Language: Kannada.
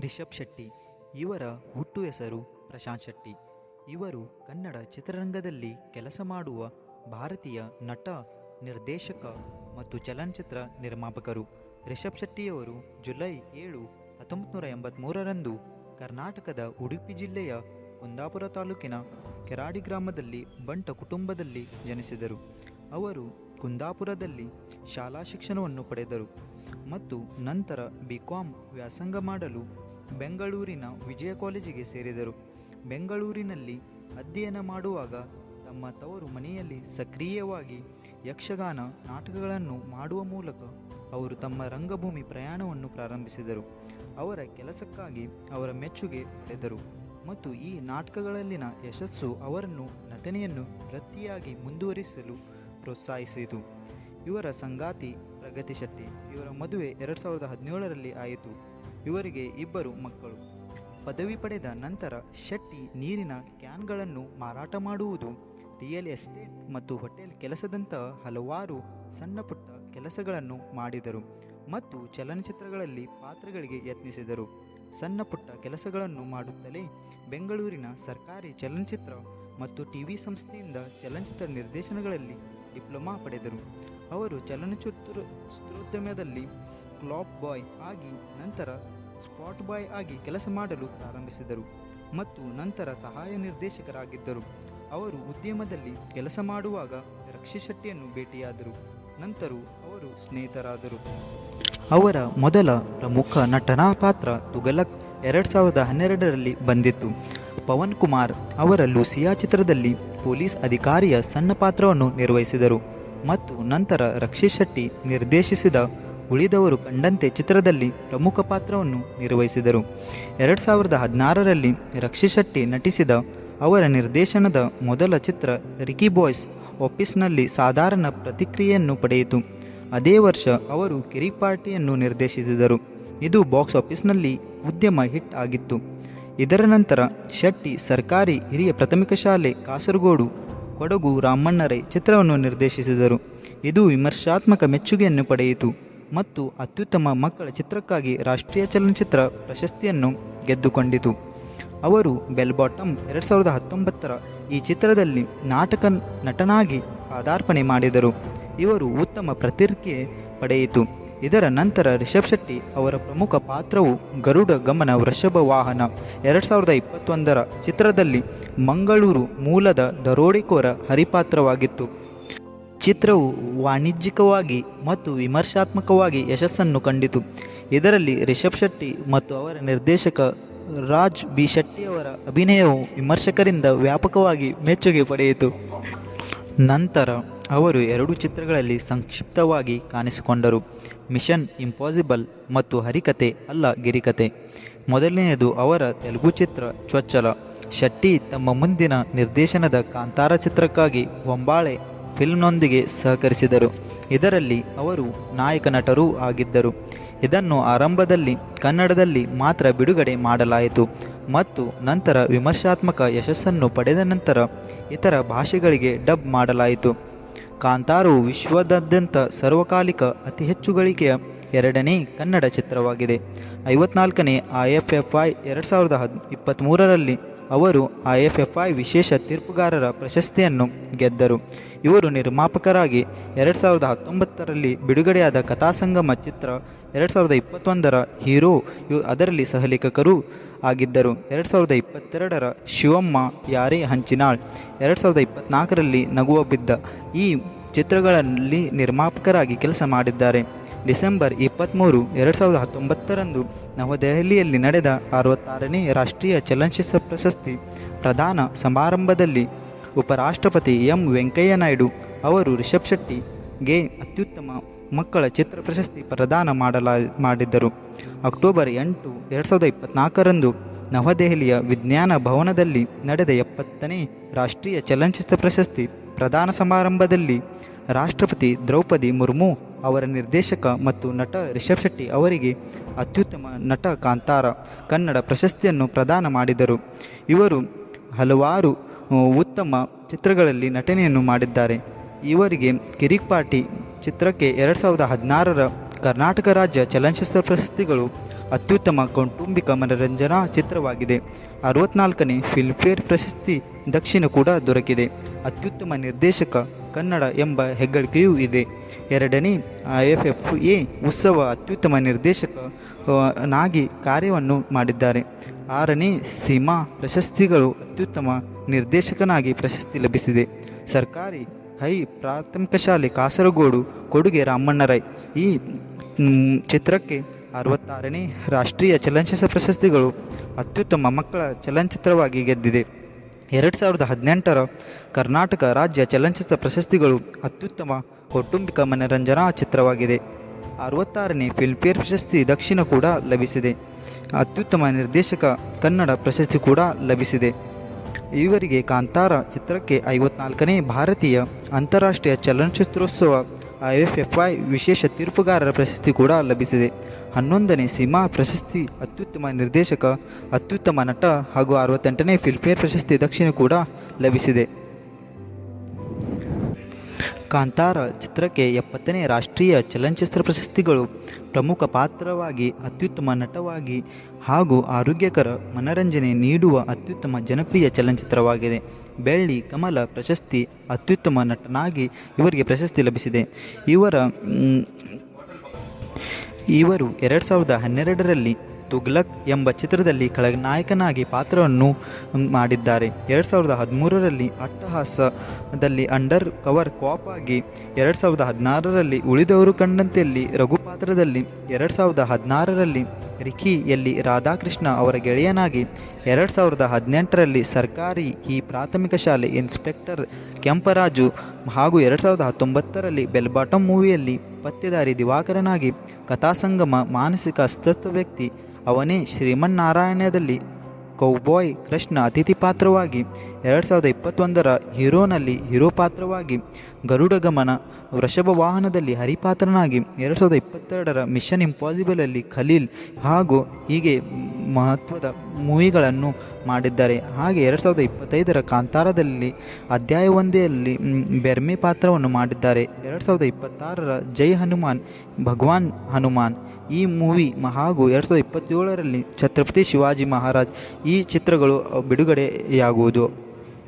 ರಿಷಬ್ ಶೆಟ್ಟಿ, ಇವರ ಹುಟ್ಟು ಹೆಸರು ಪ್ರಶಾಂತ್ ಶೆಟ್ಟಿ. ಇವರು ಕನ್ನಡ ಚಿತ್ರರಂಗದಲ್ಲಿ ಕೆಲಸ ಮಾಡುವ ಭಾರತೀಯ ನಟ, ನಿರ್ದೇಶಕ ಮತ್ತು ಚಲನಚಿತ್ರ ನಿರ್ಮಾಪಕರು. ರಿಷಬ್ ಶೆಟ್ಟಿಯವರು ಜುಲೈ ಏಳು ಹತ್ತೊಂಬತ್ತು ನೂರ ಎಂಬತ್ತ್ಮೂರರಂದು ಕರ್ನಾಟಕದ ಉಡುಪಿ ಜಿಲ್ಲೆಯ ಕುಂದಾಪುರ ತಾಲೂಕಿನ ಕೆರಾಡಿ ಗ್ರಾಮದಲ್ಲಿ ಬಂಟ ಕುಟುಂಬದಲ್ಲಿ ಜನಿಸಿದರು. ಅವರು ಕುಂದಾಪುರದಲ್ಲಿ ಶಾಲಾ ಶಿಕ್ಷಣವನ್ನು ಪಡೆದರು ಮತ್ತು ನಂತರ ಬಿ ಕಾಮ್ ವ್ಯಾಸಂಗ ಮಾಡಲು ಬೆಂಗಳೂರಿನ ವಿಜಯ ಕಾಲೇಜಿಗೆ ಸೇರಿದರು. ಬೆಂಗಳೂರಿನಲ್ಲಿ ಅಧ್ಯಯನ ಮಾಡುವಾಗ ತಮ್ಮ ತವರು ಮನೆಯಲ್ಲಿ ಸಕ್ರಿಯವಾಗಿ ಯಕ್ಷಗಾನ ನಾಟಕಗಳನ್ನು ಮಾಡುವ ಮೂಲಕ ಅವರು ತಮ್ಮ ರಂಗಭೂಮಿ ಪ್ರಯಾಣವನ್ನು ಪ್ರಾರಂಭಿಸಿದರು. ಅವರ ಕೆಲಸಕ್ಕಾಗಿ ಅವರ ಮೆಚ್ಚುಗೆ ಪಡೆದರು ಮತ್ತು ಈ ನಾಟಕಗಳಲ್ಲಿನ ಯಶಸ್ಸು ಅವರನ್ನು ನಟನೆಯನ್ನು ವೃತ್ತಿಯಾಗಿ ಮುಂದುವರಿಸಲು ಪ್ರೋತ್ಸಾಹಿಸಿತು. ಇವರ ಸಂಗಾತಿ ಪ್ರಗತಿ ಶೆಟ್ಟಿ ಇವರ ಮದುವೆ ಎರಡು ಸಾವಿರದ ಹದಿನೇಳರಲ್ಲಿ ಆಯಿತು. ಇವರಿಗೆ ಇಬ್ಬರು ಮಕ್ಕಳು. ಪದವಿ ಪಡೆದ ನಂತರ ಶೆಟ್ಟಿ ನೀರಿನ ಕ್ಯಾನ್ಗಳನ್ನು ಮಾರಾಟ ಮಾಡುವುದು, ರಿಯಲ್ ಎಸ್ಟೇಟ್ ಮತ್ತು ಹೋಟೆಲ್ ಕೆಲಸದಂತಹ ಹಲವಾರು ಸಣ್ಣ ಪುಟ್ಟ ಕೆಲಸಗಳನ್ನು ಮಾಡಿದರು ಮತ್ತು ಚಲನಚಿತ್ರಗಳಲ್ಲಿ ಪಾತ್ರಗಳಿಗೆ ಯತ್ನಿಸಿದರು. ಸಣ್ಣ ಪುಟ್ಟ ಕೆಲಸಗಳನ್ನು ಮಾಡುತ್ತಲೇ ಬೆಂಗಳೂರಿನ ಸರ್ಕಾರಿ ಚಲನಚಿತ್ರ ಮತ್ತು ಟಿವಿ ಸಂಸ್ಥೆಯಿಂದ ಚಲನಚಿತ್ರ ನಿರ್ದೇಶನಗಳಲ್ಲಿ ಡಿಪ್ಲೊಮಾ ಪಡೆದರು. ಅವರು ಚಲನಚಿತ್ರ ಚಿತ್ರೋದ್ಯಮದಲ್ಲಿ ಕ್ಲಾಪ್ ಬಾಯ್ ಆಗಿ ನಂತರ ಸ್ಪಾಟ್ ಬಾಯ್ ಆಗಿ ಕೆಲಸ ಮಾಡಲು ಪ್ರಾರಂಭಿಸಿದರು ಮತ್ತು ನಂತರ ಸಹಾಯ ನಿರ್ದೇಶಕರಾಗಿದ್ದರು. ಅವರು ಉದ್ಯಮದಲ್ಲಿ ಕೆಲಸ ಮಾಡುವಾಗ ರಕ್ಷಿ ಶೆಟ್ಟಿಯನ್ನು ಭೇಟಿಯಾದರು. ನಂತರ ಅವರು ಸ್ನೇಹಿತರಾದರು. ಅವರ ಮೊದಲ ಪ್ರಮುಖ ನಟನಾ ಪಾತ್ರ ತುಗಲಕ್ ಎರಡು ಸಾವಿರದ ಹನ್ನೆರಡರಲ್ಲಿ ಬಂದಿತ್ತು. ಪವನ್ ಕುಮಾರ್ ಅವರ ಲೂಸಿಯಾ ಚಿತ್ರದಲ್ಲಿ ಪೊಲೀಸ್ ಅಧಿಕಾರಿಯ ಸಣ್ಣ ಪಾತ್ರವನ್ನು ನಿರ್ವಹಿಸಿದರು ಮತ್ತು ನಂತರ ರಕ್ಷಿತ್ ಶೆಟ್ಟಿ ನಿರ್ದೇಶಿಸಿದ ಉಳಿದವರು ಕಂಡಂತೆ ಚಿತ್ರದಲ್ಲಿ ಪ್ರಮುಖ ಪಾತ್ರವನ್ನು ನಿರ್ವಹಿಸಿದರು. ಎರಡು ಸಾವಿರದ ಹದಿನಾರರಲ್ಲಿ ರಕ್ಷಿತ್ ಶೆಟ್ಟಿ ನಟಿಸಿದ ಅವರ ನಿರ್ದೇಶನದ ಮೊದಲ ಚಿತ್ರ ರಿಕಿ ಬಾಯ್ಸ್ ಆಫೀಸ್ನಲ್ಲಿ ಸಾಧಾರಣ ಪ್ರತಿಕ್ರಿಯೆಯನ್ನು ಪಡೆಯಿತು. ಅದೇ ವರ್ಷ ಅವರು ಕಿರಿಕ್ ಪಾರ್ಟಿಯನ್ನು ನಿರ್ದೇಶಿಸಿದರು. ಇದು ಬಾಕ್ಸ್ ಆಫೀಸ್ನಲ್ಲಿ ಉದ್ಯಮ ಹಿಟ್ ಆಗಿತ್ತು. ಇದರ ನಂತರ ಶೆಟ್ಟಿ ಸರ್ಕಾರಿ ಹಿರಿಯ ಪ್ರಾಥಮಿಕ ಶಾಲೆ ಕಾಸರಗೋಡು, ಕೊಡಗು ರಾಮಣ್ಣರೈ ಚಿತ್ರವನ್ನು ನಿರ್ದೇಶಿಸಿದರು. ಇದು ವಿಮರ್ಶಾತ್ಮಕ ಮೆಚ್ಚುಗೆಯನ್ನು ಪಡೆಯಿತು ಮತ್ತು ಅತ್ಯುತ್ತಮ ಮಕ್ಕಳ ಚಿತ್ರಕ್ಕಾಗಿ ರಾಷ್ಟ್ರೀಯ ಚಲನಚಿತ್ರ ಪ್ರಶಸ್ತಿಯನ್ನು ಗೆದ್ದುಕೊಂಡಿತು. ಅವರು ಬೆಲ್ ಬಾಟಮ್ ಎರಡು ಸಾವಿರದ ಹತ್ತೊಂಬತ್ತರ ಈ ಚಿತ್ರದಲ್ಲಿ ನಾಟಕ ನಟನಾಗಿ ಪಾದಾರ್ಪಣೆ ಮಾಡಿದರು. ಇವರು ಉತ್ತಮ ಪ್ರತಿಕ್ರಿಯೆ ಪಡೆಯಿತು. ಇದರ ನಂತರ ರಿಷಬ್ ಶೆಟ್ಟಿ ಅವರ ಪ್ರಮುಖ ಪಾತ್ರವು ಗರುಡ ಗಮನ ವೃಷಭ ವಾಹನ. ಎರಡು ಸಾವಿರದ ಇಪ್ಪತ್ತೊಂದರ ಚಿತ್ರದಲ್ಲಿ ಮಂಗಳೂರು ಮೂಲದ ದರೋಡೆಕೋರ ಹರಿಪಾತ್ರವಾಗಿತ್ತು. ಚಿತ್ರವು ವಾಣಿಜ್ಯಿಕವಾಗಿ ಮತ್ತು ವಿಮರ್ಶಾತ್ಮಕವಾಗಿ ಯಶಸ್ಸನ್ನು ಕಂಡಿತು. ಇದರಲ್ಲಿ ರಿಷಬ್ ಶೆಟ್ಟಿ ಮತ್ತು ಅವರ ನಿರ್ದೇಶಕ ರಾಜ್ ಬಿ ಶೆಟ್ಟಿಯವರ ಅಭಿನಯವು ವಿಮರ್ಶಕರಿಂದ ವ್ಯಾಪಕವಾಗಿ ಮೆಚ್ಚುಗೆ ಪಡೆಯಿತು. ನಂತರ ಅವರು ಎರಡು ಚಿತ್ರಗಳಲ್ಲಿ ಸಂಕ್ಷಿಪ್ತವಾಗಿ ಕಾಣಿಸಿಕೊಂಡರು. ಮಿಷನ್ ಇಂಪಾಸಿಬಲ್ ಮತ್ತು ಹರಿಕತೆ ಅಲ್ಲ ಗಿರಿಕತೆ. ಮೊದಲನೆಯದು ಅವರ ತೆಲುಗು ಚಿತ್ರ ಚೊಚ್ಚಲ. ಶೆಟ್ಟಿ ತಮ್ಮ ಮುಂದಿನ ನಿರ್ದೇಶನದ ಕಾಂತಾರ ಚಿತ್ರಕ್ಕಾಗಿ ಹೊಂಬಾಳೆ ಫಿಲ್ಮ್ನೊಂದಿಗೆ ಸಹಕರಿಸಿದರು. ಇದರಲ್ಲಿ ಅವರು ನಾಯಕ ನಟರೂ ಆಗಿದ್ದರು. ಇದನ್ನು ಆರಂಭದಲ್ಲಿ ಕನ್ನಡದಲ್ಲಿ ಮಾತ್ರ ಬಿಡುಗಡೆ ಮಾಡಲಾಯಿತು ಮತ್ತು ನಂತರ ವಿಮರ್ಶಾತ್ಮಕ ಯಶಸ್ಸನ್ನು ಪಡೆದ ನಂತರ ಇತರ ಭಾಷೆಗಳಿಗೆ ಡಬ್ ಮಾಡಲಾಯಿತು. ಕಾಂತಾರವು ವಿಶ್ವದಾದ್ಯಂತ ಸರ್ವಕಾಲಿಕ ಅತಿ ಹೆಚ್ಚು ಗಳಿಕೆಯ ಎರಡನೇ ಕನ್ನಡ ಚಿತ್ರವಾಗಿದೆ. ಐವತ್ನಾಲ್ಕನೇ ಐ ಎಫ್ ಎಫ್ ಐ ಎರಡು ಸಾವಿರದ ಹದ್ ಇಪ್ಪತ್ತ್ಮೂರರಲ್ಲಿ ಅವರು ಐ ಎಫ್ ಎಫ್ ಐ ವಿಶೇಷ ತೀರ್ಪುಗಾರರ ಪ್ರಶಸ್ತಿಯನ್ನು ಗೆದ್ದರು. ಇವರು ನಿರ್ಮಾಪಕರಾಗಿ ಎರಡು ಸಾವಿರದ ಹತ್ತೊಂಬತ್ತರಲ್ಲಿ ಬಿಡುಗಡೆಯಾದ ಕಥಾಸಂಗಮ ಚಿತ್ರ ಎರಡು ಸಾವಿರದ ಇಪ್ಪತ್ತೊಂದರ ಹೀರೋ ಅದರಲ್ಲಿ ಸಹಲೇಖಕರು ಆಗಿದ್ದರು. ಎರಡು ಸಾವಿರದ ಇಪ್ಪತ್ತೆರಡರ ಶಿವಮ್ಮ ಯಾರೇ ಹಂಚಿನಾಳ್, ಎರಡು ಸಾವಿರದ ಇಪ್ಪತ್ತ್ನಾಲ್ಕರಲ್ಲಿ ನಗುವ ಬಿದ್ದ ಈ ಚಿತ್ರಗಳಲ್ಲಿ ನಿರ್ಮಾಪಕರಾಗಿ ಕೆಲಸ ಮಾಡಿದ್ದಾರೆ. ಡಿಸೆಂಬರ್ ಇಪ್ಪತ್ತ್ಮೂರು ಎರಡು ಸಾವಿರದ ಹತ್ತೊಂಬತ್ತರಂದು ನವದೆಹಲಿಯಲ್ಲಿ ನಡೆದ ಅರವತ್ತಾರನೇ ರಾಷ್ಟ್ರೀಯ ಚಲನಚಿತ್ರ ಪ್ರಶಸ್ತಿ ಪ್ರದಾನ ಸಮಾರಂಭದಲ್ಲಿ ಉಪರಾಷ್ಟ್ರಪತಿ ಎಂ ವೆಂಕಯ್ಯ ನಾಯ್ಡು ಅವರು ರಿಷಬ್ ಶೆಟ್ಟಿಗೆ ಅತ್ಯುತ್ತಮ ಮಕ್ಕಳ ಚಿತ್ರ ಪ್ರಶಸ್ತಿ ಪ್ರದಾನ ಮಾಡಲಾ ಮಾಡಿದ್ದರು. ಅಕ್ಟೋಬರ್ ಎಂಟು, ಎರಡು ಸಾವಿರದ ಇಪ್ಪತ್ತ್ನಾಲ್ಕರಂದು ನವದೆಹಲಿಯ ವಿಜ್ಞಾನ ಭವನದಲ್ಲಿ ನಡೆದ ಎಪ್ಪತ್ತನೇ ರಾಷ್ಟ್ರೀಯ ಚಲನಚಿತ್ರ ಪ್ರಶಸ್ತಿ ಪ್ರದಾನ ಸಮಾರಂಭದಲ್ಲಿ ರಾಷ್ಟ್ರಪತಿ ದ್ರೌಪದಿ ಮುರ್ಮು ಅವರ ನಿರ್ದೇಶಕ ಮತ್ತು ನಟ ರಿಷಬ್ ಶೆಟ್ಟಿ ಅವರಿಗೆ ಅತ್ಯುತ್ತಮ ನಟ ಕಾಂತಾರ ಕನ್ನಡ ಪ್ರಶಸ್ತಿಯನ್ನು ಪ್ರದಾನ ಮಾಡಿದರು. ಇವರು ಹಲವಾರು ಉತ್ತಮ ಚಿತ್ರಗಳಲ್ಲಿ ನಟನೆಯನ್ನು ಮಾಡಿದ್ದಾರೆ. ಇವರಿಗೆ ಕಿರಿಕ್ ಪಾರ್ಟಿ ಚಿತ್ರಕ್ಕೆ ಎರಡು ಸಾವಿರದ ಹದಿನಾರರ ಕರ್ನಾಟಕ ರಾಜ್ಯ ಚಲನಚಿತ್ರ ಪ್ರಶಸ್ತಿಗಳು ಅತ್ಯುತ್ತಮ ಕೌಟುಂಬಿಕ ಮನರಂಜನಾ ಚಿತ್ರವಾಗಿದೆ. ಅರವತ್ನಾಲ್ಕನೇ ಫಿಲ್ಮ್ಫೇರ್ ಪ್ರಶಸ್ತಿ ದಕ್ಷಿಣ ಕೂಡ ದೊರಕಿದೆ. ಅತ್ಯುತ್ತಮ ನಿರ್ದೇಶಕ ಕನ್ನಡ ಎಂಬ ಹೆಗ್ಗಳಿಕೆಯೂ ಇದೆ. ಎರಡನೇ ಎಫ್ ಎಫ್ ಎ ಉತ್ಸವ ಅತ್ಯುತ್ತಮ ನಿರ್ದೇಶಕ ನಾಗಿ ಕಾರ್ಯವನ್ನು ಮಾಡಿದ್ದಾರೆ. ಆರನೇ ಸೀಮಾ ಪ್ರಶಸ್ತಿಗಳು ಅತ್ಯುತ್ತಮ ನಿರ್ದೇಶಕನಾಗಿ ಪ್ರಶಸ್ತಿ ಲಭಿಸಿದೆ. ಸರ್ಕಾರಿ ಹೈ ಪ್ರಾಥಮಿಕ ಶಾಲೆ ಕಾಸರಗೋಡು ಕೊಡುಗೆ ರಾಮಣ್ಣ ರೈ ಈ ಚಿತ್ರಕ್ಕೆ ಅರವತ್ತಾರನೇ ರಾಷ್ಟ್ರೀಯ ಚಲನಚಿತ್ರ ಪ್ರಶಸ್ತಿಗಳು ಅತ್ಯುತ್ತಮ ಮಕ್ಕಳ ಚಲನಚಿತ್ರವಾಗಿ ಗೆದ್ದಿದೆ. ಎರಡು ಸಾವಿರದ ಹದಿನೆಂಟರ ಕರ್ನಾಟಕ ರಾಜ್ಯ ಚಲನಚಿತ್ರ ಪ್ರಶಸ್ತಿಗಳು ಅತ್ಯುತ್ತಮ ಕೌಟುಂಬಿಕ ಮನರಂಜನಾ ಚಿತ್ರವಾಗಿದೆ. ಅರವತ್ತಾರನೇ ಫಿಲ್ಮ್ಫೇರ್ ಪ್ರಶಸ್ತಿ ದಕ್ಷಿಣ ಕೂಡ ಲಭಿಸಿದೆ. ಅತ್ಯುತ್ತಮ ನಿರ್ದೇಶಕ ಕನ್ನಡ ಪ್ರಶಸ್ತಿ ಕೂಡ ಲಭಿಸಿದೆ. ಇವರಿಗೆ ಕಾಂತಾರ ಚಿತ್ರಕ್ಕೆ ಐವತ್ನಾಲ್ಕನೇ ಭಾರತೀಯ ಅಂತಾರಾಷ್ಟ್ರೀಯ ಚಲನಚಿತ್ರೋತ್ಸವ ಐ ಎಫ್ ಎಫ್ ಐ ವಿಶೇಷ ತೀರ್ಪುಗಾರರ ಪ್ರಶಸ್ತಿ ಕೂಡ ಲಭಿಸಿದೆ. ಹನ್ನೊಂದನೇ ಸಿನಿಮಾ ಪ್ರಶಸ್ತಿ ಅತ್ಯುತ್ತಮ ನಿರ್ದೇಶಕ, ಅತ್ಯುತ್ತಮ ನಟ ಹಾಗೂ ಅರವತ್ತೆಂಟನೇ ಫಿಲ್ಮ್ಫೇರ್ ಪ್ರಶಸ್ತಿ ದಕ್ಷಿಣ ಕೂಡ ಲಭಿಸಿದೆ. ಕಾಂತಾರ ಚಿತ್ರಕ್ಕೆ ಎಪ್ಪತ್ತನೇ ರಾಷ್ಟ್ರೀಯ ಚಲನಚಿತ್ರ ಪ್ರಶಸ್ತಿಗಳು ಪ್ರಮುಖ ಪಾತ್ರವಾಗಿ, ಅತ್ಯುತ್ತಮ ನಟವಾಗಿ ಹಾಗೂ ಆರೋಗ್ಯಕರ ಮನರಂಜನೆ ನೀಡುವ ಅತ್ಯುತ್ತಮ ಜನಪ್ರಿಯ ಚಲನಚಿತ್ರವಾಗಿದೆ. ಬೆಳ್ಳಿ ಕಮಲ ಪ್ರಶಸ್ತಿ ಅತ್ಯುತ್ತಮ ನಟನಾಗಿ ಇವರಿಗೆ ಪ್ರಶಸ್ತಿ ಲಭಿಸಿದೆ. ಇವರ ಇವರು ಎರಡು ಸಾವಿರದ ಹನ್ನೆರಡರಲ್ಲಿ ತುಗ್ಲಕ್ ಎಂಬ ಚಿತ್ರದಲ್ಲಿ ಖಳನಾಯಕನಾಗಿ ಪಾತ್ರವನ್ನು ಮಾಡಿದ್ದಾರೆ. ಎರಡು ಸಾವಿರದ ಹದಿಮೂರರಲ್ಲಿ ಅಟ್ಟಹಾಸದಲ್ಲಿ ಅಂಡರ್ ಕವರ್ ಕಾಪ್ ಆಗಿ ಎರಡು ಸಾವಿರದ ಹದಿನಾರರಲ್ಲಿ ಉಳಿದವರು ಕಂಡಂತೆಯಲ್ಲಿ ರಘು ಪಾತ್ರದಲ್ಲಿ ಎರಡು ಸಾವಿರದ ಹದಿನಾರರಲ್ಲಿ ರಿಖಿಯಲ್ಲಿ ರಾಧಾಕೃಷ್ಣ ಅವರ ಗೆಳೆಯನಾಗಿ ಎರಡು ಸಾವಿರದ ಹದಿನೆಂಟರಲ್ಲಿ ಸರ್ಕಾರಿ ಈ ಪ್ರಾಥಮಿಕ ಶಾಲೆ ಇನ್ಸ್ಪೆಕ್ಟರ್ ಕೆಂಪರಾಜು ಹಾಗೂ ಎರಡು ಸಾವಿರದ ಹತ್ತೊಂಬತ್ತರಲ್ಲಿ ಬೆಲ್ಬಾಟಮ್ ಮೂವಿಯಲ್ಲಿ ಪತ್ತೆದಾರಿ ದಿವಾಕರನಾಗಿ ಕಥಾಸಂಗಮ ಮಾನಸಿಕ ಅಸ್ತಿತ್ವ ವ್ಯಕ್ತಿ ಅವನೇ ಶ್ರೀಮನ್ನಾರಾಯಣದಲ್ಲಿ ಕೌಬಾಯ್ ಕೃಷ್ಣ ಅತಿಥಿ ಪಾತ್ರವಾಗಿ ಎರಡು ಸಾವಿರದ ಇಪ್ಪತ್ತೊಂದರ ಹೀರೋನಲ್ಲಿ ಹೀರೋ ಪಾತ್ರವಾಗಿ ಗರುಡ ಗಮನ ವೃಷಭ ವಾಹನದಲ್ಲಿ ಹರಿಪಾತ್ರನಾಗಿ ಎರಡು ಸಾವಿರದ ಇಪ್ಪತ್ತೆರಡರ ಮಿಷನ್ ಇಂಪಾಸಿಬಲಲ್ಲಿ ಖಲೀಲ್ ಹಾಗೂ ಹೀಗೆ ಮಹತ್ವದ ಮೂವಿಗಳನ್ನು ಮಾಡಿದ್ದಾರೆ. ಹಾಗೆ ಎರಡು ಸಾವಿರದ ಇಪ್ಪತ್ತೈದರ ಕಾಂತಾರದಲ್ಲಿ ಅಧ್ಯಾಯ ಒಂದೆಯಲ್ಲಿ ಮ್, ಬೆರ್ಮೆ ಪಾತ್ರವನ್ನು ಮಾಡಿದ್ದಾರೆ. ಎರಡು ಸಾವಿರದ ಇಪ್ಪತ್ತಾರರ ಜೈ ಹನುಮಾನ್ ಭಗವಾನ್ ಹನುಮಾನ್ ಈ ಮೂವಿ ಹಾಗೂ ಎರಡು ಸಾವಿರದ ಇಪ್ಪತ್ತೇಳರಲ್ಲಿ ಛತ್ರಪತಿ ಶಿವಾಜಿ ಮಹಾರಾಜ್ ಈ ಚಿತ್ರಗಳು ಬಿಡುಗಡೆಯಾಗುವುದು.